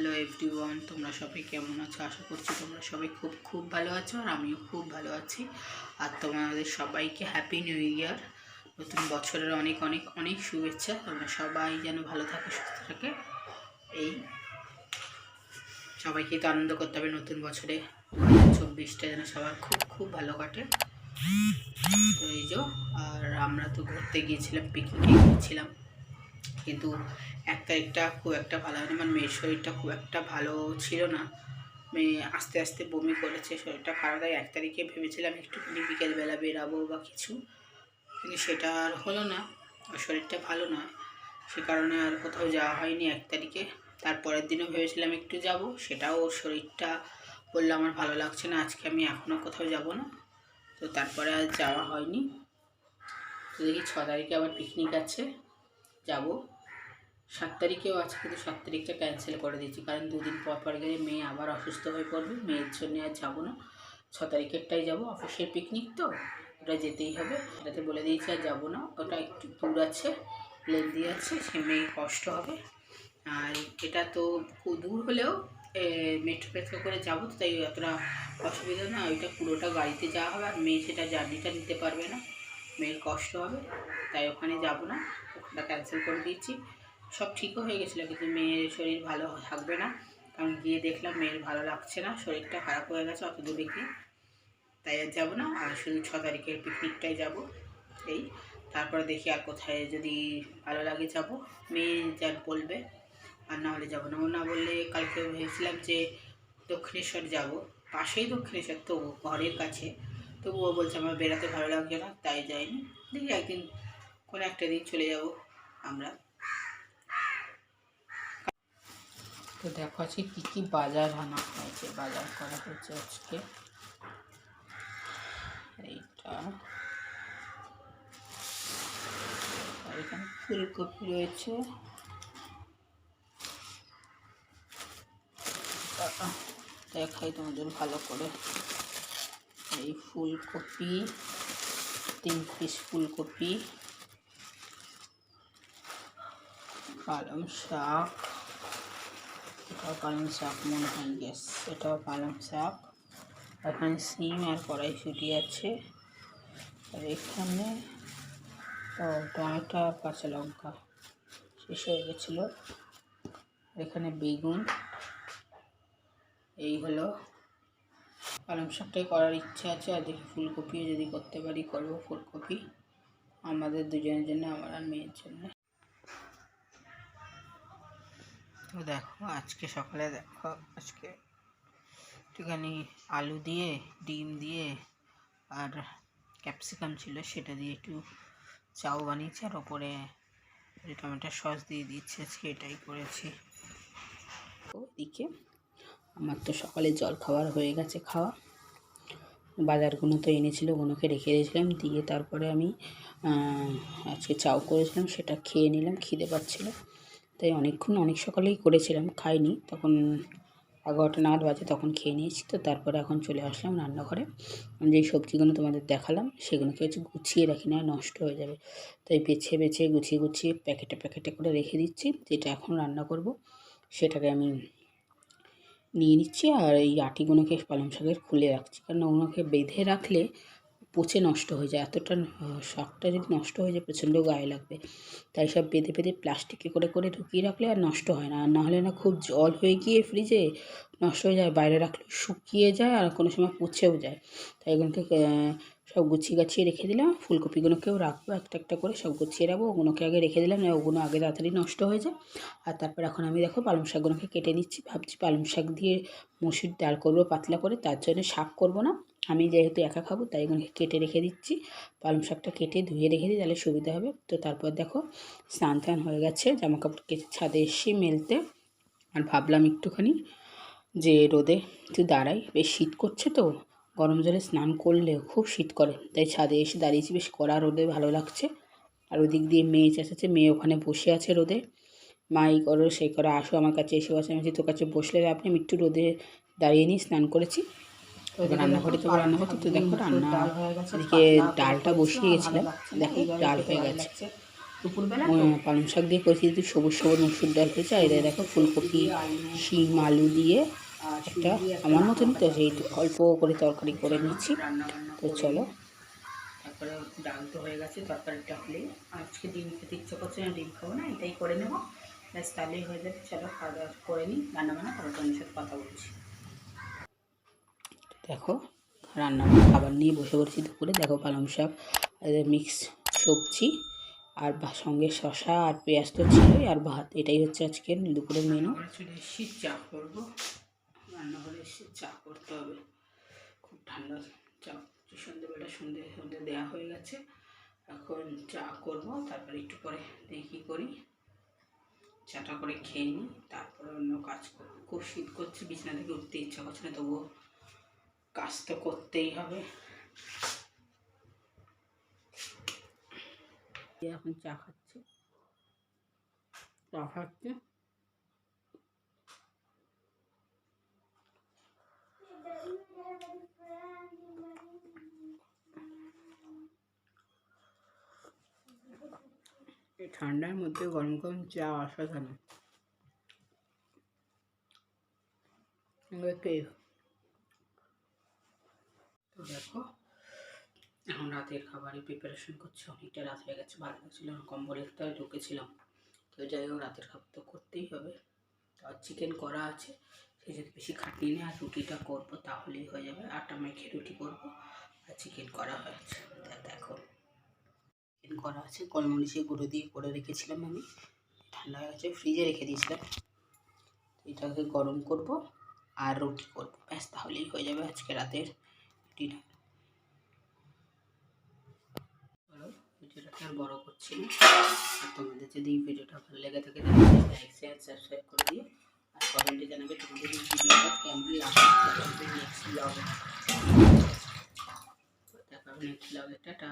Hello everyone তোমরা সবাই কেমন আছো? আশা করছি তোমরা সবাই খুব খুব ভালো আছো আর আমিও খুব ভালো আছি। আর তোমাদের সবাইকে হ্যাপি নিউ ইয়ার নতুন বছরের অনেক অনেক অনেক শুভেচ্ছা। তোমরা সবাই যেন ভালো থাকে, সুস্থ থাকে। এই সবাইকে তো আনন্দ করতে হবে, নতুন বছরে চব্বিশটা যেন সবার খুব খুব ভালো কাটে। তো এই যে, আর আমরা তো ঘুরতে গিয়েছিলাম পিকনিকে গিয়েছিলাম। কিন্তু এক তারিখটা খুব একটা ভালো হয়নি আমার মেয়ের শরীরটা খুব একটা ভালো ছিল না। মেয়ে আস্তে আস্তে বমি করেছে, শরীরটা খারাপ, তাই এক তারিখে ভেবেছিলাম একটুখানি বিকেলবেলা বেরাবো বা কিছু। কিন্তু সেটা আর হলো না শরীরটা ভালো নয় সে কারণে আর কোথাও যাওয়া হয়নি এক তারিখে। তারপরের দিনও ভেবেছিলাম একটু যাব, সেটাও ওর শরীরটা বলল আমার ভালো লাগছে না, আজকে আমি এখনও কোথাও যাব না। তো তারপরে আর যাওয়া হয়নি। তো দেখি ছ তারিখে আবার পিকনিক আছে, যাব। সাত তারিখেও আছে, কিন্তু সাত তারিখটা ক্যান্সেল করে দিয়েছি। কারণ দুদিন পর পর গেলে মেয়ে আবার অসুস্থ হয়ে পড়বে, মেয়ের জন্য আর যাব না। ছ তারিখেরটাই যাব অফিসের পিকনিক তো, ওটা যেতেই হবে। এটাতে বলে দিয়েছি আর যাব না, ওটা একটু দূর আছে লেন্দি আছে, সে মেয়ে কষ্ট হবে। আর এটা তো দূর হলেও মেট্রো পেট্রো করে যাব তো, তাই অতটা অসুবিধা না, ওইটা পুরোটা গাড়িতে যাওয়া হবে, আর মেয়ে সেটা জার্নিটা নিতে পারবে না। মেয়ের কষ্ট হবে, তাই ওখানে যাব না ওখানটা ক্যান্সেল করে দিয়েছি। সব ঠিকও হয়ে গেছিল, কিন্তু মেয়ের শরীর ভালো থাকবে না। কারণ গিয়ে দেখলাম মেয়ের ভালো লাগছে না, শরীরটা খারাপ হয়ে গেছে অত দূরে গিয়ে তাই আর যাব না, আর শুধু ছ তারিখের পিকনিকটাই যাব, এই। তারপরে দেখি আর কোথায় যদি ভালো লাগে যাব। মেয়ে যার বলবে, আর না হলে যাব না। ও না বললে কালকে ভেবেছিলাম যে দক্ষিণেশ্বর যাব, পাশেই দক্ষিণেশ্বর তো ঘরের কাছে। তবু ও বলছে আমার বেড়াতে ভালো লাগছে না, তাই যাইনি। দেখি একদিন, কোনো একটা দিন চলে যাব আমরা। তো দেখো আজকে কী কী বাজার আনা হয়েছে বাজার করা হয়েছে আজকে। এইটা। এখানে ফুলকপি রয়েছে। দেখাই তোমাদের ভালো করে। এই ফুলকপি, তিন পিস ফুলকপি। পালং শাক। এটাও পালং শাক মনে হয় গ্যাস। এটাও পালং শাক। এখানে সিম আর কড়াইশুটি আছে। আর এখানে টমেটো আর কাঁচা লঙ্কা। শেষ হয়ে গেছিল। এখানে বেগুন। এই হলো। পালং শাকটাই করার ইচ্ছা আছে। আর দেখি ফুলকপিও যদি করতে পারি, করব ফুলকপি। আমাদের দুজনের জন্য, আমার আর মেয়ের জন্য। তো দেখো, আজকে সকালে দেখো, আজকে একটুখানি আলু দিয়ে, ডিম দিয়ে আর ক্যাপসিকাম ছিল, সেটা দিয়ে একটু চাউ বানিয়েছি আর ওপরে টমেটোর সস দিয়ে দিচ্ছি আজকে এটাই করেছি। ওইদিকে আমার তো সকালে জল খাবার হয়ে গেছে খাওয়া। বাজারগুলো তো এনেছিল, ওগুলোকে রেখে দিয়েছিলাম, দিয়ে তারপরে আমি আজকে চাউ করেছিলাম, সেটা খেয়ে নিলাম, খিদে পাচ্ছিলো। তাই অনেকক্ষণ অনেক সকালেই করেছিলাম, খাইনি। তখন এগারোটা নাগাদ বাজে, তখন খেয়ে নিয়েছি। তো তারপরে এখন চলে আসলাম রান্নাঘরে। যেই সবজিগুলো তোমাদের দেখালাম, সেগুলোকে হচ্ছে গুছিয়ে রাখি, না নষ্ট হয়ে যাবে। তাই বেছে বেছে, গুছিয়ে গুছিয়ে প্যাকেটে প্যাকেটে করে রেখে দিচ্ছি, যেটা এখন রান্না করব। সেটাকে আমি নিয়ে নিচ্ছি আর এই আটিগুলোকে পালং শাকের খুলে রাখছি। কারণ ওগুলোকে বেঁধে রাখলে পচে নষ্ট হয়ে যায়, এতটা শখটা যদি নষ্ট হয়ে যায়, প্রচণ্ড গায়ে লাগবে। তাই সব বেঁধে বেঁধে প্লাস্টিকে করে করে ঢুকিয়ে রাখলে আর নষ্ট হয় না। আর নাহলে না খুব জল হয়ে গিয়ে ফ্রিজে নষ্ট হয়ে যায়, বাইরে রাখলে শুকিয়ে যায় আর কোনো সময় পচেও যায়। তাই এগুলোকে সব গুছিয়ে গাছিয়ে রেখে দিলাম। ফুলকপিগুলোকেও রাখব, একটা একটা করে সব গুছিয়ে রাখব। ওগুলোকে আগে রেখে দিলাম না ওগুলো আগে তাড়াতাড়ি নষ্ট হয়ে যায়। আর তারপর এখন আমি দেখো পালং শাকগুলোকে কেটে নিচ্ছি, ভাবছি পালং শাক দিয়ে মুসুর ডাল করব পাতলা করে, তার জন্য শাক করব না। আমি যেহেতু একা খাব, তাই এগুলোকে কেটে রেখে দিচ্ছি। পালং শাকটা কেটে ধুয়ে রেখে দিই, তাহলে সুবিধা হবে। তো তারপর দেখো, স্নান টান হয়ে গেছে জামা কাপড় কেটে ছাদে এসে মেলতে। আর ভাবলাম একটুখানি যে রোদে একটু দাঁড়াই। বেশ শীত করছে তো, গরম জলে স্নান করলে খুব শীত করে। তাই ছাদে এসে দাঁড়িয়েছি, বেশ কড়া রোদে ভালো লাগছে। আর ওদিক দিয়ে মেয়ে চেঁচাচ্ছে, মেয়ে ওখানে বসে আছে রোদে। মা এই করো, সেই করো, আসো আমার কাছে, এসে, বসে। আমি তোর কাছে বসলে আপনি আমি একটু রোদে দাঁড়িয়ে নিই স্নান করেছি। রান্নাঘরে তো রান্না হতো তো দেখো রান্না। এদিকে ডালটা বসিয়ে গেছিলাম। দেখো ডাল হয়ে গেছে। দুপুরবেলা পালং শাক দিয়ে করেছি যদি সবুজ সবুজ মুসুর ডাল হয়েছে আর দেখো ফুলকপি শিম আলু দিয়ে একটা আমার মতনই তো সেই অল্প করে তরকারি করে নিচ্ছি তো চলো। তারপরে ডাল তো হয়ে গেছে তরকারিটা হলেই। আজকে ডিম খেতে ইচ্ছে করছে না ডিম খাব না এটাই করে নেব। ব্যাস তাহলেই হয়ে যাবে। চলো খাওয়া দাওয়া করে নিই রান্না বান্না তারপর তোমার সাথে কথা বলছি। দেখো রান্না খাবার নিয়ে বসে পড়েছি দুপুরে। দেখো, পালং শাক মিক্স সবজি, আর সঙ্গে শশা আর পেঁয়াজ তো ছিলই, আর ভাত। এটাই হচ্ছে আজকে দুপুরের মেনু চলে এসেছি, চা করব। রান্নাঘরে এসে চা করতে হবে। খুব ঠান্ডা চা সন্ধ্যেবেলা সন্ধ্যে সন্ধ্যে দেওয়া হয়ে গেছে। এখন চা করব, তারপরে একটু পরে দেখি করি। চাটা করে খেয়ে নিই, তারপরে অন্য কাজ করব। খুব শীত করছে, বিছানা থেকে উঠতে ইচ্ছা করছে না, তবুও কাজ তো করতেই হবে। এখন চা খাচ্ছে। চা খাচ্ছে। ঠান্ডার মধ্যে গরম গরম চা অসাধারণ। ওকে তো দেখো, এখন রাতের খাবারের প্রিপারেশন করছি, অনেকটা রাত হয়ে গেছে, ভালো না কম্বলের তলায় ঢুকেছিলাম। তো যাই হোক, রাতের খাবার তো করতেই হবে। আর চিকেন করা আছে সেই যদি বেশি খাটিয়ে নিয়ে, আর রুটিটা করব, তাহলেই হয়ে যাবে। আটা মেখে রুটি করব, আর চিকেন করা হয়েছে। দেখো চিকেন করা আছে কলমরিচে গুঁড়ো দিয়ে করে রেখেছিলাম আমি। ঠান্ডা হয়ে গেছে ফ্রিজে রেখে দিয়েছিলাম। এটাকে গরম করব, আর রুটি করব। ব্যাস, তাহলেই হয়ে যাবে আজকে রাতের বড় করছি না। আর তোমাদের যদি এই ভিডিওটা ভালো লেগে থাকে লাইক শেয়ার সাবস্ক্রাইব করে আর কমেন্টে জানাবে তোমাদের এই ভিডিওটা কেমন লাগবে নেক্সট ব্লগে দেখা নেক্সট ব্লগে টাটা।